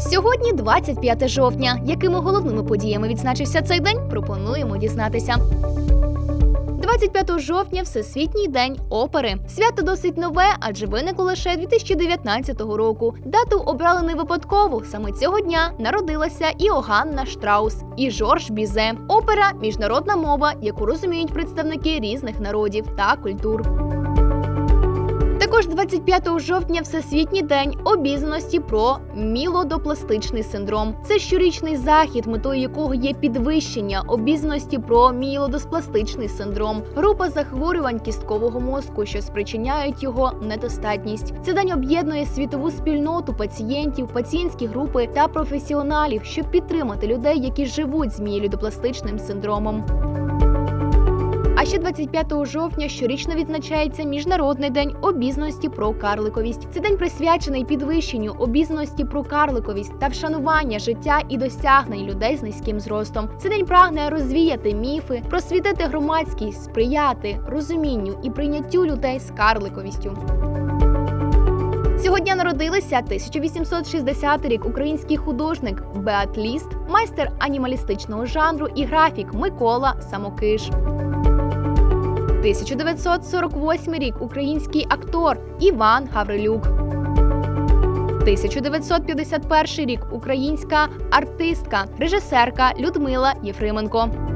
Сьогодні 25 жовтня. Якими головними подіями відзначився цей день? Пропонуємо дізнатися. 25 жовтня Всесвітній день опери. Свято досить нове, адже виникло лише 2019 року. Дату обрали не випадково. Саме цього дня народилася Іоганна Штраус і Жорж Бізе. Опера міжнародна мова, яку розуміють представники різних народів та культур. Також 25 жовтня Всесвітній день обізнаності про мілодопластичний синдром. Це щорічний захід, метою якого є підвищення обізнаності про мілодоспластичний синдром, група захворювань кісткового мозку, що спричиняють його недостатність. Цей день об'єднує світову спільноту пацієнтів, пацієнтські групи та професіоналів, щоб підтримати людей, які живуть з мієлюдопластичним синдромом. А ще 25 жовтня щорічно відзначається Міжнародний день обізнаності про карликовість. Це день присвячений підвищенню обізнаності про карликовість та вшанування життя і досягнень людей з низьким зростом. Цей день прагне розвіяти міфи, просвітити громадськість, сприяти розумінню і прийняттю людей з карликовістю. Сьогодні народилися 1860 рік український художник Беат Ліст, майстер анімалістичного жанру і графік Микола Самокиш. 1948 рік український актор Іван Гаврилюк. 1951 рік українська артистка, режисерка Людмила Єфрименко.